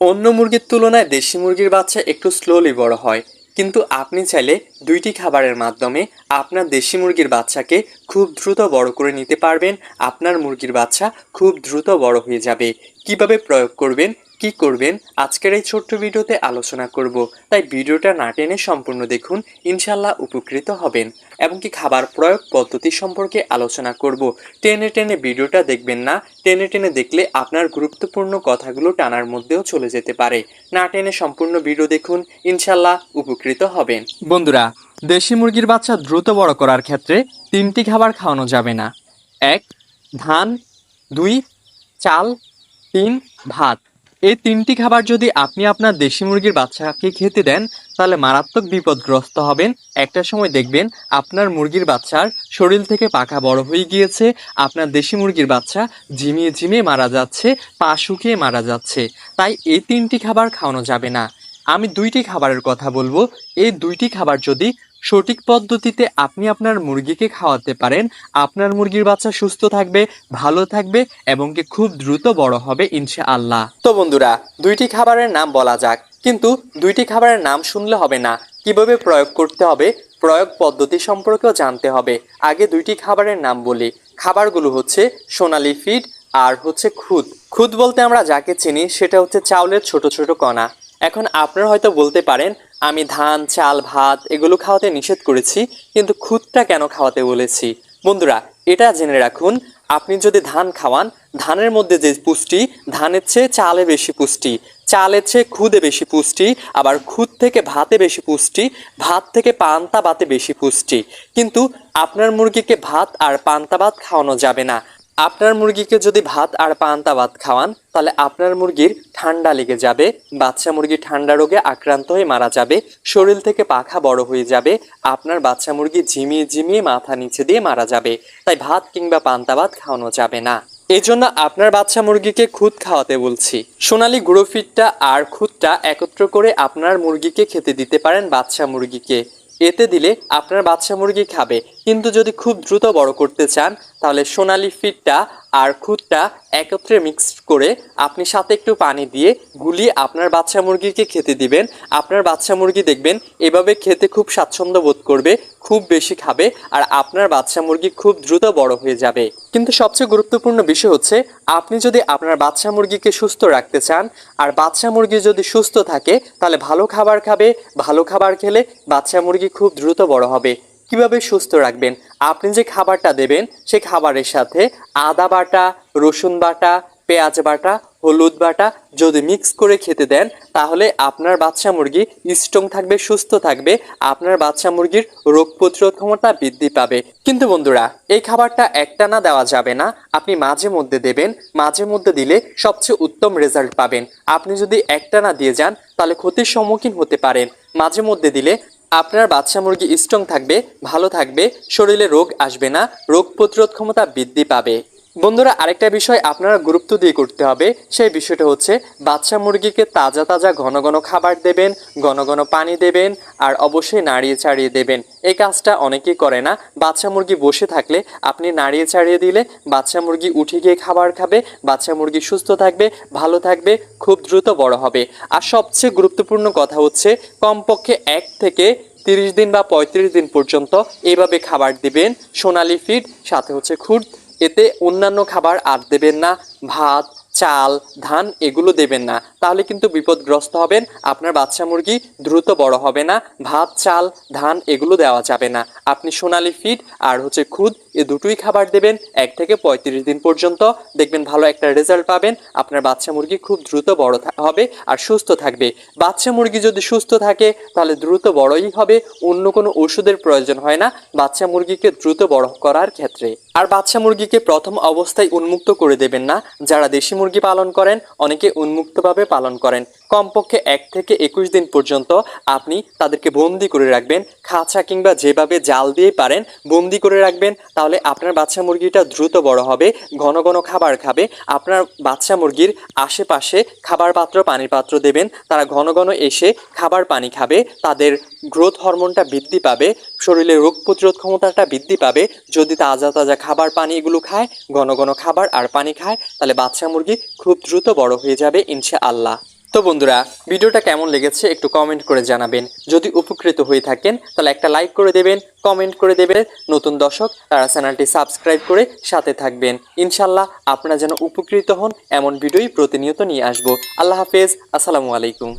অন্য মুরগির তুলনায় দেশি মুরগির বাচ্চা একটু স্লোলি বড় হয়। কিন্তু আপনি চাইলে দুইটি খাবারের মাধ্যমে আপনার দেশি মুরগির বাচ্চাকে খুব দ্রুত বড় করে নিতে পারবেন। আপনার মুরগির বাচ্চা খুব দ্রুত বড় হয়ে যাবে। কীভাবে প্রয়োগ করবেন, কি করবেন, আজকের এই ছোট্ট ভিডিওতে আলোচনা করব। তাই ভিডিওটা না টেনে সম্পূর্ণ দেখুন ইনশাল্লাহ উপকৃত হবেন। এবং কি খাবার প্রয়োগ পদ্ধতি সম্পর্কে আলোচনা করব। টেনে টেনে ভিডিওটা দেখবেন না, টেনে টেনে দেখলে আপনার গুরুত্বপূর্ণ কথাগুলো টানার মধ্যেও চলে যেতে পারে। না টেনে সম্পূর্ণ ভিডিও দেখুন ইনশাল্লাহ উপকৃত হবেন। বন্ধুরা দেশি মুরগির বাচ্চা দ্রুত বড় করার ক্ষেত্রে তিনটি খাবার খাওয়ানো যাবে না। এক, ধান। দুই, চাল। তিন, ভাত। এই তিনটি খাবার যদি আপনি আপনার দেশি মুরগির বাচ্চাকে খেতে দেন, তাহলে মারাত্মক বিপদগ্রস্ত হবেন। একটা সময় দেখবেন আপনার মুরগির বাচ্চার শরীর থেকে পাখা বড় হয়ে গিয়েছে, আপনার দেশি মুরগির বাচ্চা ঝিমিয়ে ঝিমিয়ে মারা যাচ্ছে, পা শুকিয়ে মারা যাচ্ছে। তাই এই তিনটি খাবার খাওয়ানো যাবে না। আমি দুইটি খাবারের কথা বলব। এই দুইটি খাবার যদি সঠিক পদ্ধতিতে আপনি আপনার মুরগিকে খাওয়াতে পারেন। আপনার মুরগির বাচ্চা সুস্থ থাকবে, ভালো থাকবে এবং কি খুব দ্রুত বড় হবে ইনশাআল্লাহ। তো বন্ধুরা, দুইটি খাবারের নাম বলা যাক, কিন্তু দুইটি খাবারের নাম শুনলে হবে না। কীভাবে প্রয়োগ করতে হবে? প্রয়োগ পদ্ধতি সম্পর্কেও জানতে হবে। আগে দুইটি খাবারের নাম বলি। খাবারগুলো হচ্ছে সোনালি ফিড আর হচ্ছে খুদ। খুদ বলতে আমরা যাকে চিনি, সেটা হচ্ছে চাউলের ছোট ছোট কণা। এখন আপনারা হয়তো বলতে পারেন, আমি ধান, চাল, ভাত এগুলো খাওয়াতে নিষেধ করেছি, কিন্তু খুদটা কেন খাওয়াতে বলেছি? বন্ধুরা, এটা জেনে রাখুন, আপনি যদি ধান খাওয়ান, ধানের মধ্যে যে পুষ্টি, ধানের চেয়ে চালে বেশি পুষ্টি, চালের চেয়ে খুদে বেশি পুষ্টি, আবার খুদ থেকে ভাতে বেশি পুষ্টি, ভাত থেকে পান্তা ভাতে বেশি পুষ্টি, কিন্তু আপনার মুরগিকে ভাত আর পান্তা ভাত খাওয়ানো যাবে না। আপনার মুরগিকে যদি ভাত আর পান্তা ভাত খাওয়ান, তাহলে আপনার মুরগির ঠান্ডা লেগে যাবে, বাচ্চা মুরগি ঠান্ডা রোগে আক্রান্ত হয়ে মারা যাবে, শরীর থেকে পাখা বড় হয়ে যাবে, আপনার বাচ্চা মুরগি ঝিমিয়ে ঝিমিয়ে মাথা নিচে দিয়ে মারা যাবে, তাই ভাত কিংবা পান্তা ভাত খাওয়ানো যাবে না। এই জন্য আপনার বাচ্চা মুরগিকে খুদ খাওয়াতে বলছি। সোনালি গুঁড়ো ফিটটা আর খুদটা একত্র করে আপনার মুরগিকে খেতে দিতে পারেন বাচ্চা মুরগিকে। এতে দিলে আপনার বাচ্চা মুরগি খাবে কিন্তু যদি খুব দ্রুত বড় করতে চান, তাহলে সোনালি ফিটটা আর খুদটা একত্রে মিক্স করে আপনি সাথে একটু পানি দিয়ে গুলিয়ে আপনার বাচ্চা মুরগিকে খেতে দিবেন। আপনার বাচ্চা মুরগি দেখবেন এভাবে খেতে খুব স্বাচ্ছন্দ্য বোধ করবে, খুব বেশি খাবে আর আপনার বাচ্চা মুরগি খুব দ্রুত বড় হয়ে যাবে। কিন্তু সবচেয়ে গুরুত্বপূর্ণ বিষয় হচ্ছে, আপনি যদি আপনার বাচ্চা মুরগিকে সুস্থ রাখতে চান আর বাচ্চা মুরগি যদি সুস্থ থাকে, তাহলে ভালো খাবার খাবে, ভালো খাবার খেলে বাচ্চা মুরগি খুব দ্রুত বড় হবে। কীভাবে সুস্থ রাখবেন? আপনি যে খাবারটা দেবেন সেই খাবারের সাথে আদা বাটা, রসুন বাটা, পেঁয়াজ বাটা, হলুদ বাটা যদি মিক্স করে খেতে দেন, তাহলে আপনার বাচ্চা মুরগি স্ট্রং থাকবে, সুস্থ থাকবে, আপনার বাচ্চা মুরগির রোগ প্রতিরোধ ক্ষমতা বৃদ্ধি পাবে। কিন্তু বন্ধুরা, এই খাবারটা একটানা দেওয়া যাবে না। আপনি মাঝে মধ্যে দেবেন, মাঝে মধ্যে দিলে সবচেয়ে উত্তম রেজাল্ট পাবেন। আপনি যদি একটানা দিয়ে যান, তাহলে ক্ষতির সম্মুখীন হতে পারেন। মাঝে মধ্যে দিলে আপনার বাচ্চা মুরগি স্ট্রং থাকবে, ভালো থাকবে, শরীরে রোগ আসবে না, রোগ প্রতিরোধ ক্ষমতা বৃদ্ধি পাবে। বন্ধুরা, আরেকটা বিষয় আপনারা গুরুত্ব দিয়ে করতে হবে। সেই বিষয়টা হচ্ছে, বাচ্চা মুরগিকে তাজা তাজা ঘন ঘন খাবার দেবেন, ঘন ঘন পানি দেবেন, আর অবশ্যই নাড়িয়ে ছাড়িয়ে দেবেন। এই কাজটা অনেকেই করে না। বাচ্চা মুরগি বসে থাকলে আপনি নাড়িয়ে ছাড়িয়ে দিলে বাচ্চা মুরগি উঠে গিয়ে খাবার খাবে, বাচ্চা মুরগি সুস্থ থাকবে, ভালো থাকবে, খুব দ্রুত বড় হবে। আর সবচেয়ে গুরুত্বপূর্ণ কথা হচ্ছে, কমপক্ষে এক থেকে তিরিশ দিন বা পঁয়ত্রিশ দিন পর্যন্ত এইভাবে খাবার দিবেন, সোনালি ফিড সাথে হচ্ছে খুদ এতে অন্যান্য খাবার আর দেবেন না। ভাত, চাল, ধান এগুলো দেবেন না। তাহলে কিন্তু বিপদগ্রস্ত হবেন, আপনার বাচ্চা মুরগি দ্রুত বড় হবে না। ভাত, চাল, ধান এগুলো দেওয়া যাবে না। আপনি সোনালি ফিড আর হচ্ছে খুদ এ দুটোই খাবার দেবেন, এক থেকে পঁয়ত্রিশ দিন পর্যন্ত। দেখবেন ভালো একটা রেজাল্ট পাবেন। আপনার বাচ্চা মুরগি খুব দ্রুত বড় হবে আর সুস্থ থাকবে। বাচ্চা মুরগি যদি সুস্থ থাকে, তাহলে দ্রুত বড়ই হবে। অন্য কোনো ওষুধের প্রয়োজন হয় না। বাচ্চা মুরগিকে দ্রুত বড় করার ক্ষেত্রে। আর বাচ্চা মুরগিকে প্রথম অবস্থায় উন্মুক্ত করে দেবেন না, যারা দেশি মুরগি পালন করেন, অনেকে উন্মুক্তভাবে পালন করেন। কমপক্ষে এক থেকে একুশ দিন পর্যন্ত আপনি তাদেরকে বন্দি করে রাখবেন, খাঁচা কিংবা যেভাবে জাল দিয়ে পারেন বন্দি করে রাখবেন। তাহলে আপনার বাচ্চা মুরগিটা দ্রুত বড় হবে, ঘন ঘন খাবার খাবে। আপনার বাচ্চা মুরগির আশেপাশে খাবার পাত্র পানির পাত্র দেবেন। তারা ঘন ঘন এসে খাবার পানি খাবে, তাদের গ্রোথ হরমোনটা বৃদ্ধি পাবে, শরীরে রোগ প্রতিরোধ ক্ষমতাটা বৃদ্ধি পাবে। যদি তাজা তাজা খাবার পানি এগুলো খায়, ঘন ঘন খাবার আর পানি খায়, তাহলে বাচ্চা মুরগি খুব দ্রুত বড় হয়ে যাবে ইনশা আল্লাহ তো বন্ধুরা, ভিডিওটা কেমন লেগেছে একটু কমেন্ট করে জানাবেন। যদি উপকৃত হয়ে থাকেন, তাহলে একটা লাইক করে দেবেন কমেন্ট করে দেবেন। নতুন দর্শক, তারা চ্যানেলটি সাবস্ক্রাইব করে সাথে থাকবেন। ইনশাল্লাহ আপনারা যেন উপকৃত হন, এমন ভিডিওই প্রতিনিয়ত নিয়ে আসব। আল্লাহ হাফেজ, আসসালামু আলাইকুম।